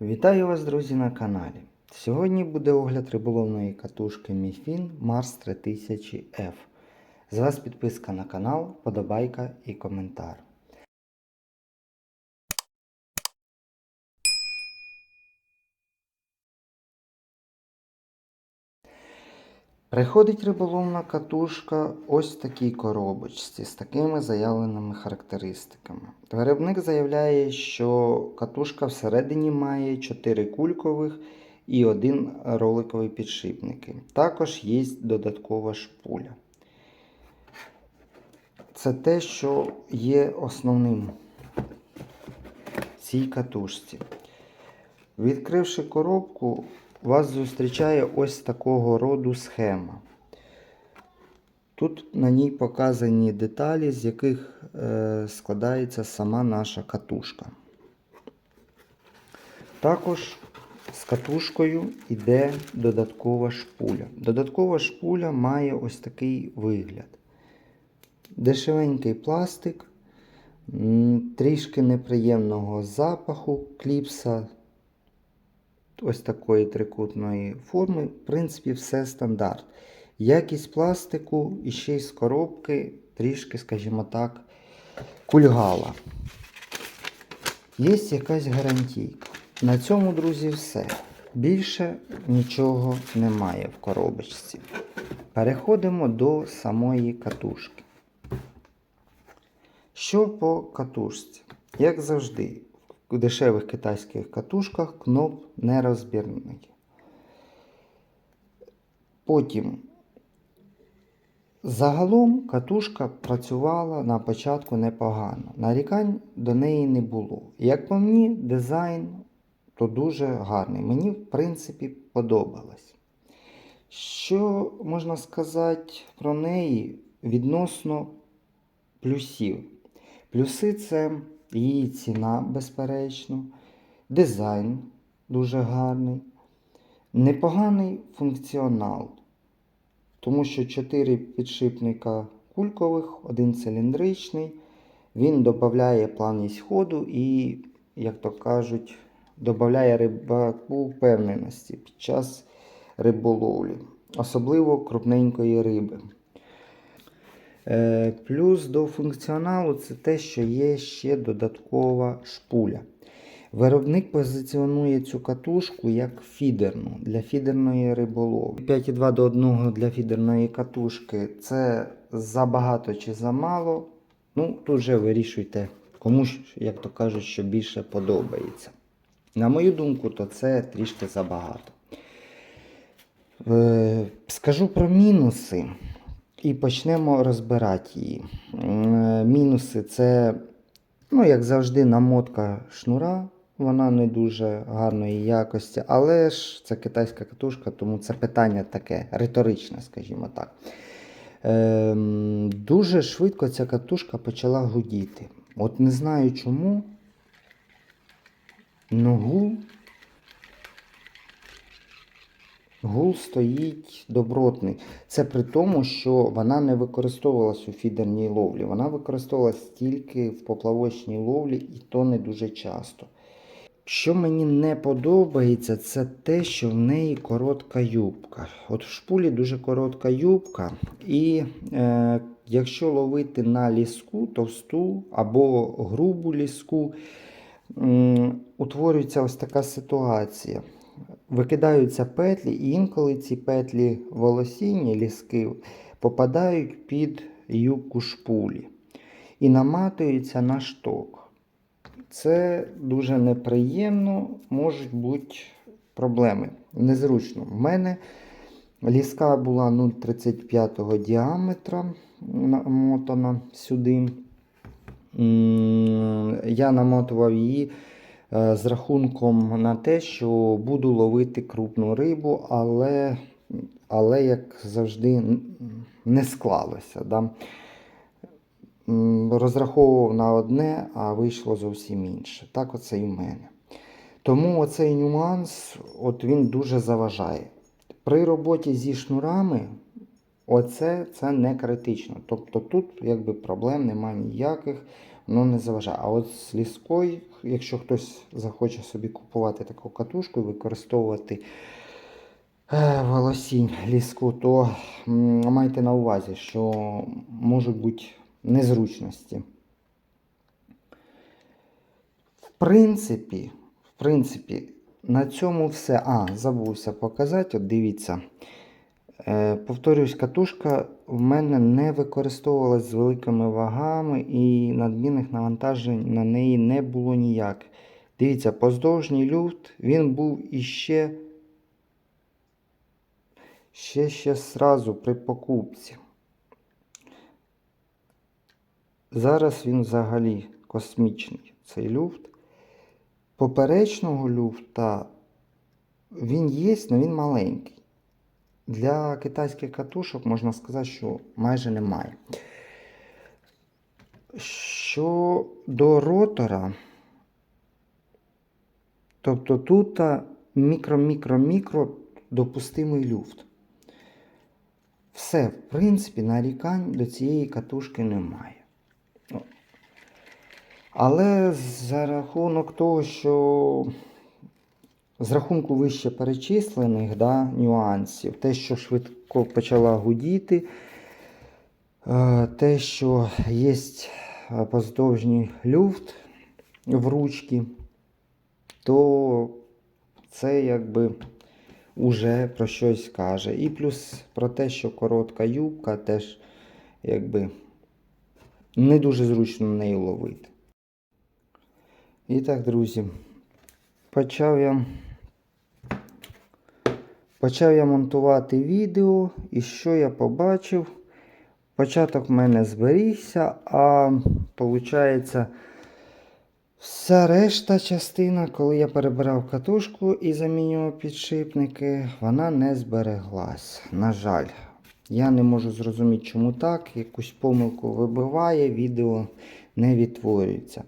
Вітаю вас, друзі, на каналі. Сьогодні буде огляд риболовної катушки Міфін Mars 3000F. З вас підписка на канал, подобайка і коментар. Приходить риболовна катушка ось в такій коробочці з такими заявленими характеристиками. Виробник заявляє, що катушка всередині має 4 кулькових і один роликовий підшипники. Також є додаткова шпуля. Це те, що є основним в цій катушці. Відкривши коробку, вас зустрічає ось такого роду схема. Тут на ній показані деталі, з яких е, складається сама наша катушка. Також з катушкою йде додаткова шпуля. Додаткова шпуля має ось такий вигляд. Дешевенький пластик, трішки неприємного запаху кліпса ось такої трикутної форми. В принципі, все стандарт. Якість пластику і ще й з коробки трішки, скажімо так, кульгала. Є якась гарантійка. На цьому, друзі, все. Більше нічого немає в коробочці. Переходимо до самої катушки. Що по катушці? Як завжди, в дешевих китайських катушках кноп нерозбірний. Потім загалом катушка працювала на початку непогано. Нарікань до неї не було. Як по мені, дизайн то дуже гарний. Мені, в принципі, подобалось. Що можна сказати про неї відносно плюсів? Плюси це її ціна, безперечно, дизайн дуже гарний, непоганий функціонал, тому що 4 підшипника кулькових, один циліндричний, він додає плавність ходу і, як то кажуть, додає рибаку впевненості під час риболовлі, особливо крупненької риби. Е, Плюс до функціоналу це те, що є ще додаткова шпуля. Виробник позиціонує цю катушку як фідерну для фідерної риболовлі. 5,2 до 1 для фідерної катушки це забагато чи замало. Ну, тут вже вирішуйте, кому, ж, як то кажуть, що більше подобається. На мою думку, то це трішки забагато. Е, Скажу про мінуси. І почнемо розбирати її. Мінуси це, ну, як завжди, намотка шнура. Вона не дуже гарної якості, але ж це китайська катушка, тому це питання таке риторичне, скажімо так. Ем, дуже швидко ця катушка почала гудіти. От не знаю чому. Ну, гул стоїть добротний. Це при тому, що вона не використовувалась у фідерній ловлі. Вона використовувалась тільки в поплавочній ловлі і то не дуже часто. Що мені не подобається, це те, що в неї коротка юбка. От в шпулі дуже коротка юбка. І е, якщо ловити на ліску, товсту або грубу ліску, м, утворюється ось така ситуація викидаються петлі, і інколи ці петлі волосінні ліски попадають під юбку шпулі і наматуються на шток. Це дуже неприємно, можуть бути проблеми. Незручно. В мене ліска була 0,35 діаметра намотана сюди. Я намотував її з рахунком на те, що буду ловити крупну рибу, але, але як завжди, не склалося. Да? Розраховував на одне, а вийшло зовсім інше. Так оце і в мене. Тому оцей нюанс от він дуже заважає. При роботі зі шнурами оце це не критично. Тобто тут якби проблем немає ніяких. Ну не заважає. А от з ліскою, якщо хтось захоче собі купувати таку катушку і використовувати е, волосінь ліску, то майте на увазі, що можуть бути незручності. В принципі, в принципі, на цьому все. А, забувся показати. От дивіться. Е, повторюсь, катушка в мене не використовувалась з великими вагами і надмірних навантажень на неї не було ніяк. Дивіться, поздовжній люфт він був іще ще ще сразу при покупці. Зараз він взагалі космічний, цей люфт. Поперечного люфта він є, але він маленький. Для китайських катушок можна сказати, що майже немає. Щодо ротора, тобто тут мікро-мікро-мікро допустимий люфт. Все, в принципі, нарікань до цієї катушки немає. Але за рахунок того, що з рахунку вище перечислених да, нюансів, те, що швидко почала гудіти, е, те, що є поздовжній люфт в ручці, то це якби уже про щось каже. І плюс про те, що коротка юбка теж якби не дуже зручно неї ловити. І так, друзі, почав я. Почав я монтувати відео, і що я побачив? Початок в мене зберігся, а виходить, вся решта частина, коли я перебирав катушку і замінював підшипники, вона не збереглась. На жаль, я не можу зрозуміти, чому так. Якусь помилку вибиває, відео не відтворюється.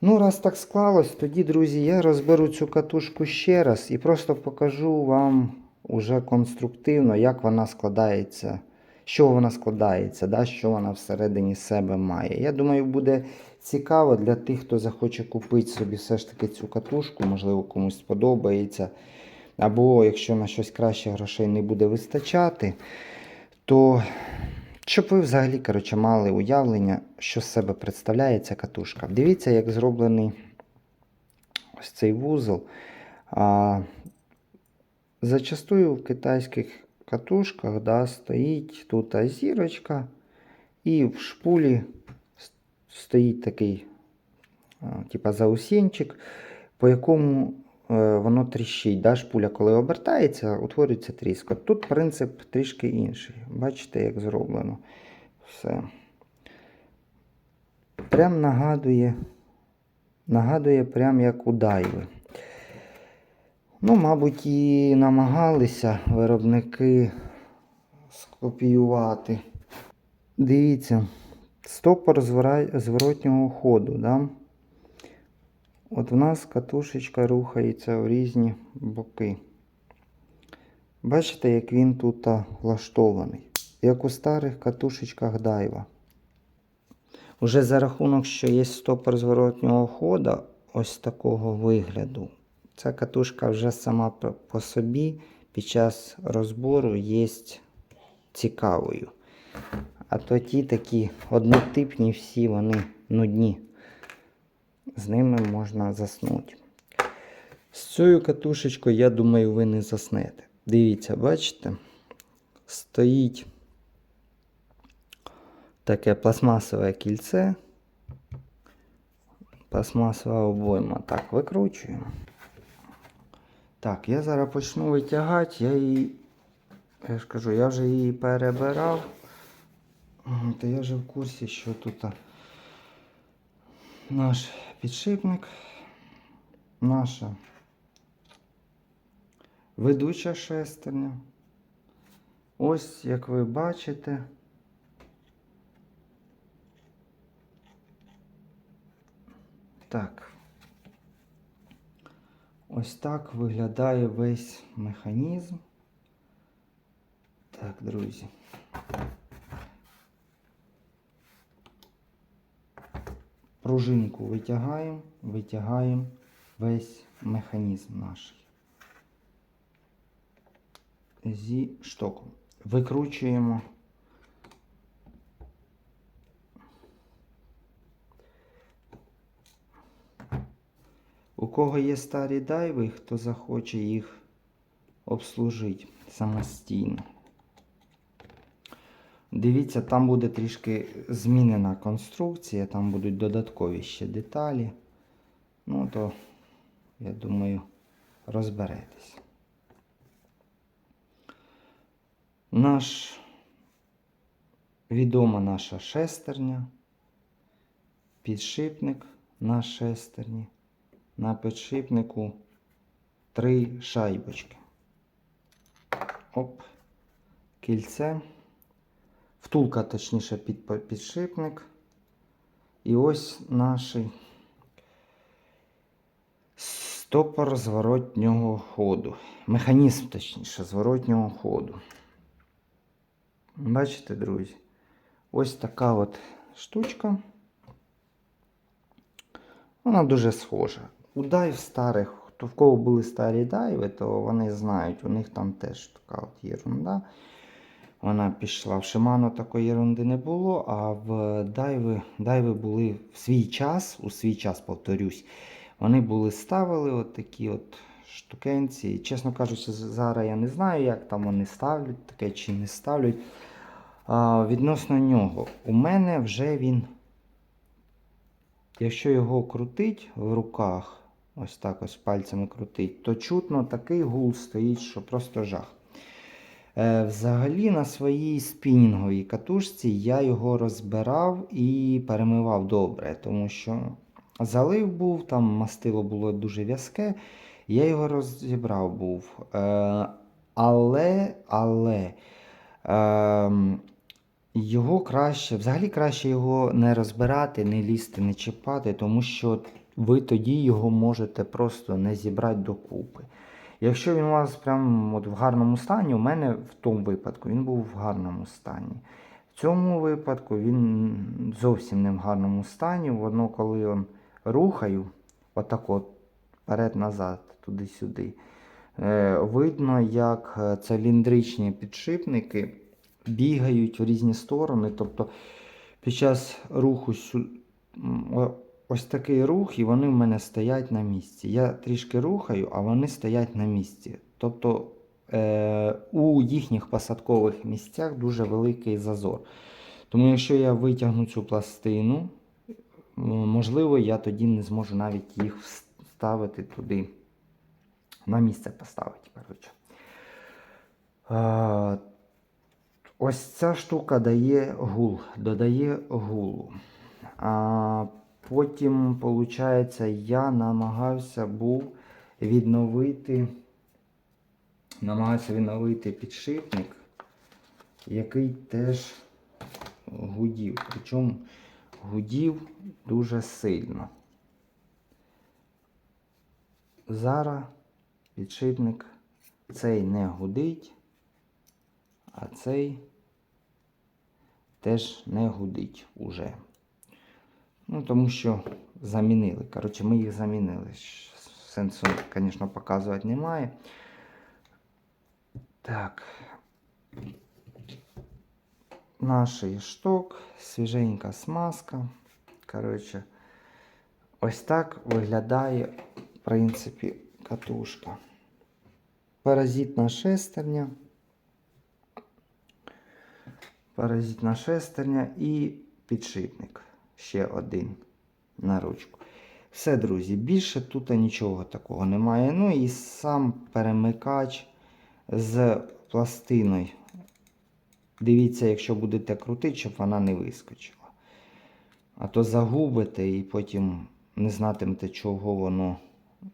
Ну, раз так склалось, тоді, друзі, я розберу цю катушку ще раз і просто покажу вам уже конструктивно, як вона складається, що вона складається, да, що вона всередині себе має. Я думаю, буде цікаво для тих, хто захоче купити собі все ж таки цю катушку, можливо, комусь сподобається. Або якщо на щось краще грошей не буде вистачати, то щоб ви взагалі коротше, мали уявлення, що з себе представляє ця катушка. Дивіться, як зроблений ось цей вузол. Зачастую в китайських катушках да, стоїть тут зірочка, і в шпулі стоїть такий типа заусінчик, по якому е, воно тріщить. Да, Шпуля, коли обертається, утворюється тріск. От Тут принцип трішки інший. Бачите, як зроблено все. Прям нагадує, нагадує прям як у дайви. Ну, мабуть, і намагалися виробники скопіювати. Дивіться, стопор зворотнього ходу. Да? От в нас катушечка рухається в різні боки. Бачите, як він тут влаштований. Як у старих катушечках дайва. Уже за рахунок, що є стопор зворотнього ходу, ось такого вигляду. Ця катушка вже сама по- собі під час розбору є цікавою. А то ті такі однотипні всі вони нудні. З ними можна заснути. З цією катушечкою, я думаю, ви не заснете. Дивіться, бачите? Стоїть таке пластмасове кільце. Пластмасова обойма. Так, викручуємо. Так, я зараз почну витягати, я її, я ж кажу, я вже її перебирав. То я вже в курсі, що тут наш підшипник, наша ведуча шестерня. Ось, як ви бачите, так. Ось так виглядає весь механізм. Так, друзі. пружинку витягаємо, витягаємо весь механізм наш. Зі штоком. Викручуємо. У кого є старі дайви, хто захоче їх обслужити самостійно. Дивіться, там буде трішки змінена конструкція, там будуть додаткові ще деталі. Ну, то, я думаю, розберетесь. Наш відома наша шестерня, підшипник на шестерні. На підшипнику три шайбочки. Оп, кільце. Втулка, точніше, під підшипник. І ось наш стопор зворотнього ходу. Механізм, точніше, зворотнього ходу. Бачите, друзі? Ось така от штучка. Вона дуже схожа. У дайв старих, хто в кого були старі дайви, то вони знають, у них там теж така от єрунда. Вона пішла в Шимано такої ерунди не було, а в дайви, дайви були в свій час, у свій час, повторюсь, вони були ставили от такі от штукенці. Чесно кажучи, зараз я не знаю, як там вони ставлять таке чи не ставлять. А, відносно нього, у мене вже він, якщо його крутить в руках, ось так ось пальцями крутить, то чутно такий гул стоїть, що просто жах. Е, Взагалі на своїй спінінговій катушці я його розбирав і перемивав добре, тому що залив був, там мастило було дуже в'язке, я його розібрав був. Е, Але, але ем, його краще, взагалі краще його не розбирати, не лізти, не чіпати, тому що ви тоді його можете просто не зібрати докупи. Якщо він у вас прям в гарному стані, у мене в тому випадку він був в гарному стані. В цьому випадку він зовсім не в гарному стані. Воно, коли он рухаю, отак от вперед-назад, туди-сюди, е, видно, як е, циліндричні підшипники бігають в різні сторони. Тобто під час руху сю- м, о- ось такий рух, і вони в мене стоять на місці. Я трішки рухаю, а вони стоять на місці. Тобто е, у їхніх посадкових місцях дуже великий зазор. Тому якщо я витягну цю пластину, можливо, я тоді не зможу навіть їх вставити туди. На місце поставити, коротше. Е, Ось ця штука дає гул, додає гулу. А потім, виходить, я намагався був відновити, намагався відновити підшипник, який теж гудів. Причому гудів дуже сильно. Зараз підшипник цей не гудить, а цей теж не гудить уже. Ну, тому що замінили. Коротше, ми їх замінили. Сенсу, звісно, показувати немає. Так. Наш шток, свіженька смазка. Коротше, ось так виглядає, в принципі, катушка. Паразитна шестерня. Паразитна шестерня і підшипник. Ще один на ручку. Все, друзі, більше тут нічого такого немає. Ну і сам перемикач з пластиною. Дивіться, якщо будете крутити, щоб вона не вискочила. А то загубите і потім не знатимете, чого воно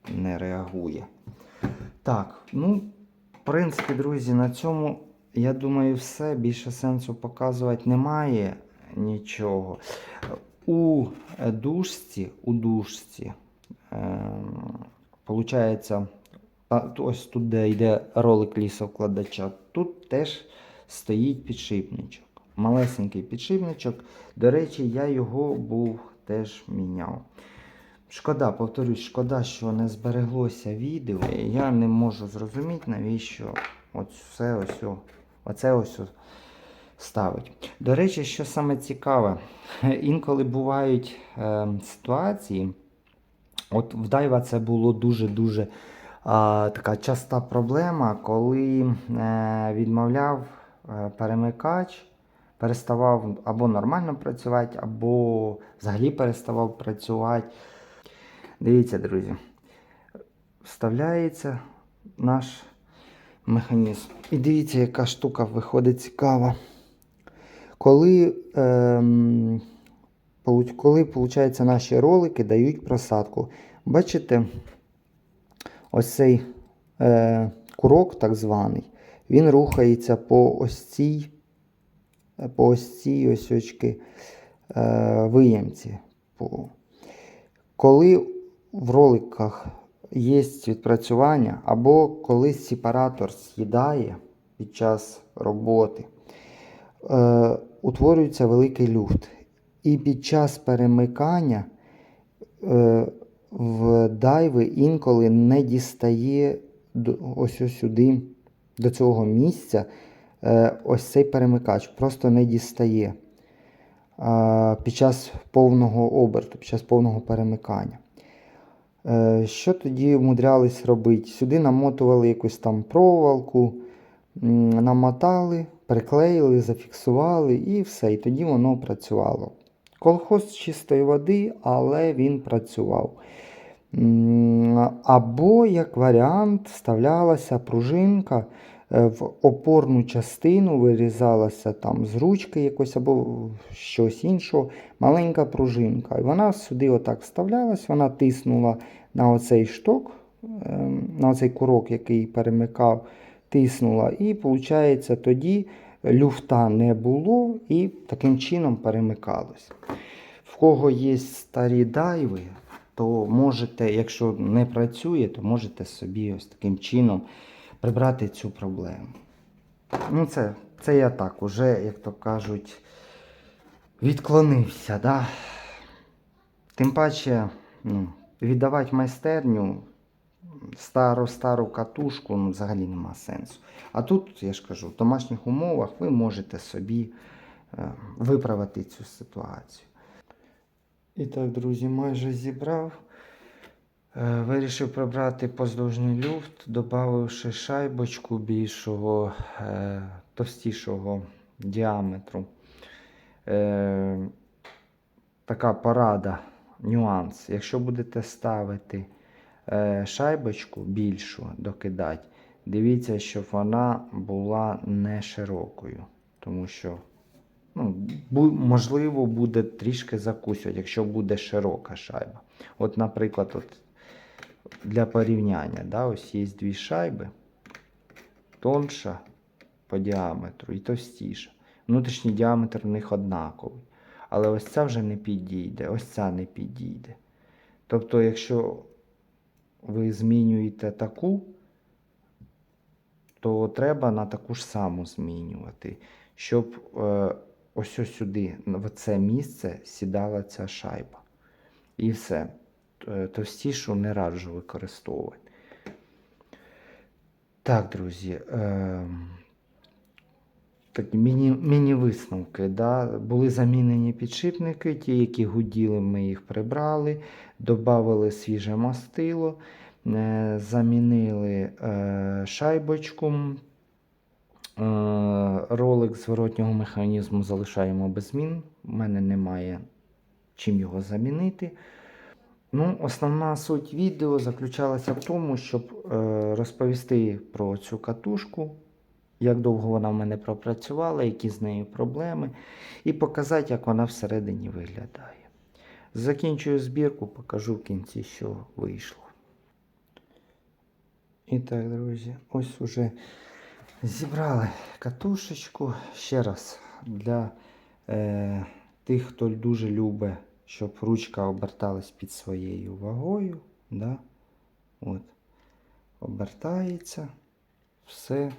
не реагує. Так, ну, в принципі, друзі, на цьому, я думаю, все. Більше сенсу показувати немає нічого. У дужці, у дужці, ем, получається, ось тут, де йде ролик лісовкладача, тут теж стоїть підшипничок. Малесенький підшипничок. До речі, я його був теж міняв. Шкода, повторюсь, шкода, що не збереглося відео. Я не можу зрозуміти, навіщо от все ось, оце ось ставить. До речі, що саме цікаве, інколи бувають е, ситуації. От в Дайва це було дуже-дуже а, така часта проблема, коли е, відмовляв е, перемикач, переставав або нормально працювати, або взагалі переставав працювати. Дивіться, друзі, вставляється наш механізм. І дивіться, яка штука виходить цікава. Коли, полу- коли виходить, наші ролики дають просадку. Бачите, ось цей е, курок, так званий, він рухається по ось цій, по ось цій ось очки е, виємці. Коли в роликах є відпрацювання, або коли сепаратор з'їдає під час роботи, е, утворюється великий люфт. І під час перемикання е, в дайви інколи не дістає до, ось сюди, до цього місця, е, ось цей перемикач просто не дістає е, під час повного оберту, під час повного перемикання. Е, Що тоді вмудрялись робити? Сюди намотували якусь там проволоку, намотали, приклеїли, зафіксували і все. І тоді воно працювало. Колхоз чистої води, але він працював. Або, як варіант, вставлялася пружинка е, в опорну частину, вирізалася там з ручки якось або щось іншого, маленька пружинка. І вона сюди отак вставлялась, вона тиснула на оцей шток, ем, на оцей курок, який перемикав, тиснула. І виходить, тоді люфта не було і таким чином перемикалось. В кого є старі дайви, то можете, якщо не працює, то можете собі ось таким чином прибрати цю проблему. Ну, це, це я так, уже, як то кажуть, відклонився. Да? Тим паче, ну, віддавати майстерню стару стару катушку ну, взагалі нема сенсу. А тут, я ж кажу, в домашніх умовах ви можете собі е, виправити цю ситуацію. І так, друзі, майже зібрав. Е, Вирішив прибрати поздовжній люфт, додавши шайбочку більшого, е, товстішого діаметру. Така порада, нюанс. Якщо будете ставити шайбочку більшу, докидати, дивіться, щоб вона була не широкою. Тому що, ну, можливо, буде трішки закусювати, якщо буде широка шайба. От, наприклад, от для порівняння, да, ось є дві шайби, тонша по діаметру і товстіша. Внутрішній діаметр у них однаковий. Але ось ця вже не підійде, ось ця не підійде. Тобто, якщо ви змінюєте таку, то треба на таку ж саму змінювати, щоб е, ось ось сюди, в це місце сідала ця шайба. І все. Е, Товстішу не раджу використовувати. Так, друзі. Е, такі міні, міні-висновки. Да? Були замінені підшипники, ті, які гуділи, ми їх прибрали, додали свіже мастило, е, замінили е, шайбочку. Е, ролик зворотнього механізму залишаємо без змін. У мене немає чим його замінити. Ну, основна суть відео заключалася в тому, щоб розповісти про цю катушку, як довго вона в мене пропрацювала, які з нею проблеми, і показати, як вона всередині виглядає. Закінчую збірку, покажу в кінці, що вийшло. І так, друзі, ось уже зібрали катушечку. Ще раз для е, тих, хто дуже любить, щоб ручка оберталась під своєю вагою. Да? От. Обертається. Все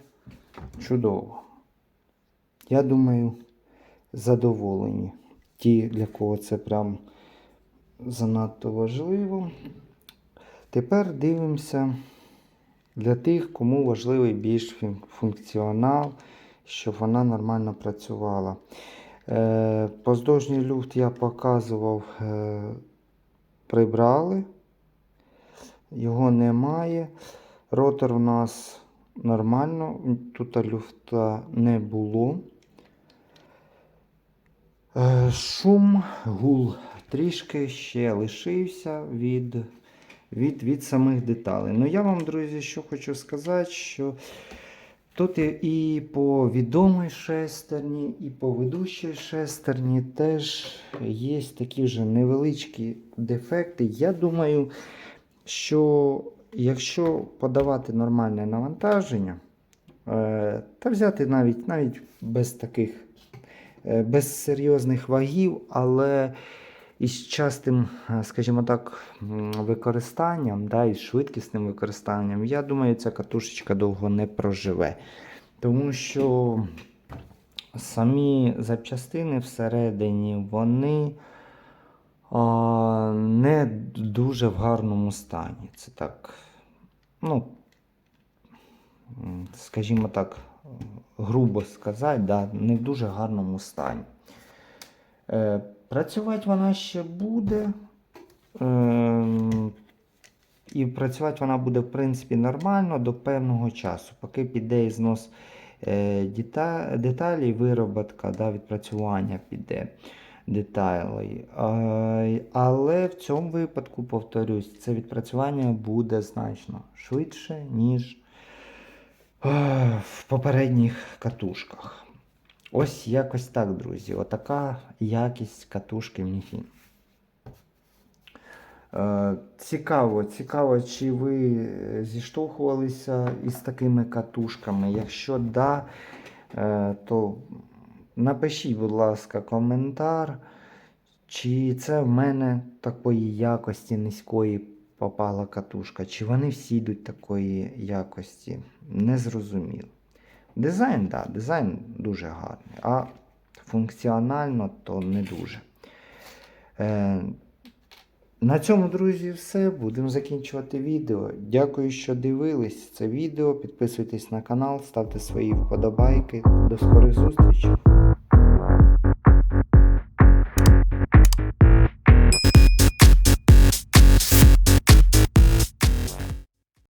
чудово. Я думаю, задоволені. Ті, для кого це прям занадто важливо. Тепер дивимося для тих, кому важливий більш функціонал, щоб вона нормально працювала. Е, Поздовжній люфт я показував, е, прибрали. Його немає. Ротор у нас нормально, тут люфта не було. Е, Шум, гул трішки ще лишився від, від, від самих деталей. Ну я вам, друзі, що хочу сказати, що тут і- по відомій шестерні, і по ведучій шестерні теж є такі вже невеличкі дефекти. Я думаю, що якщо подавати нормальне навантаження, е, та взяти навіть, навіть без таких е, без серйозних вагів, але із частим, е, скажімо так, використанням, да, із швидкісним використанням, я думаю, ця катушечка довго не проживе. Тому що самі запчастини всередині, вони а, не дуже в гарному стані. Це так, ну, скажімо так, грубо сказати, да, не в дуже гарному стані. Е, працювати вона ще буде. Е, і працювати вона буде, в принципі, нормально до певного часу, поки піде знос е, дета- деталей, вироботка, да, відпрацювання піде деталей. Але в цьому випадку, повторюсь, це відпрацювання буде значно швидше, ніж е, в попередніх катушках. Ось якось так, друзі. Отака якість катушки Mnifin. Е, Цікаво, цікаво, чи ви е, зіштовхувалися із такими катушками. Якщо да, е, то напишіть, будь ласка, коментар, чи це в мене такої якості низької попала катушка, чи вони всі йдуть такої якості. Не зрозуміло. Дизайн, так, да, дизайн дуже гарний, а функціонально то не дуже. Е, на цьому, друзі, все. Будемо закінчувати відео. Дякую, що дивились це відео. Підписуйтесь на канал, ставте свої вподобайки. До скорих зустрічей!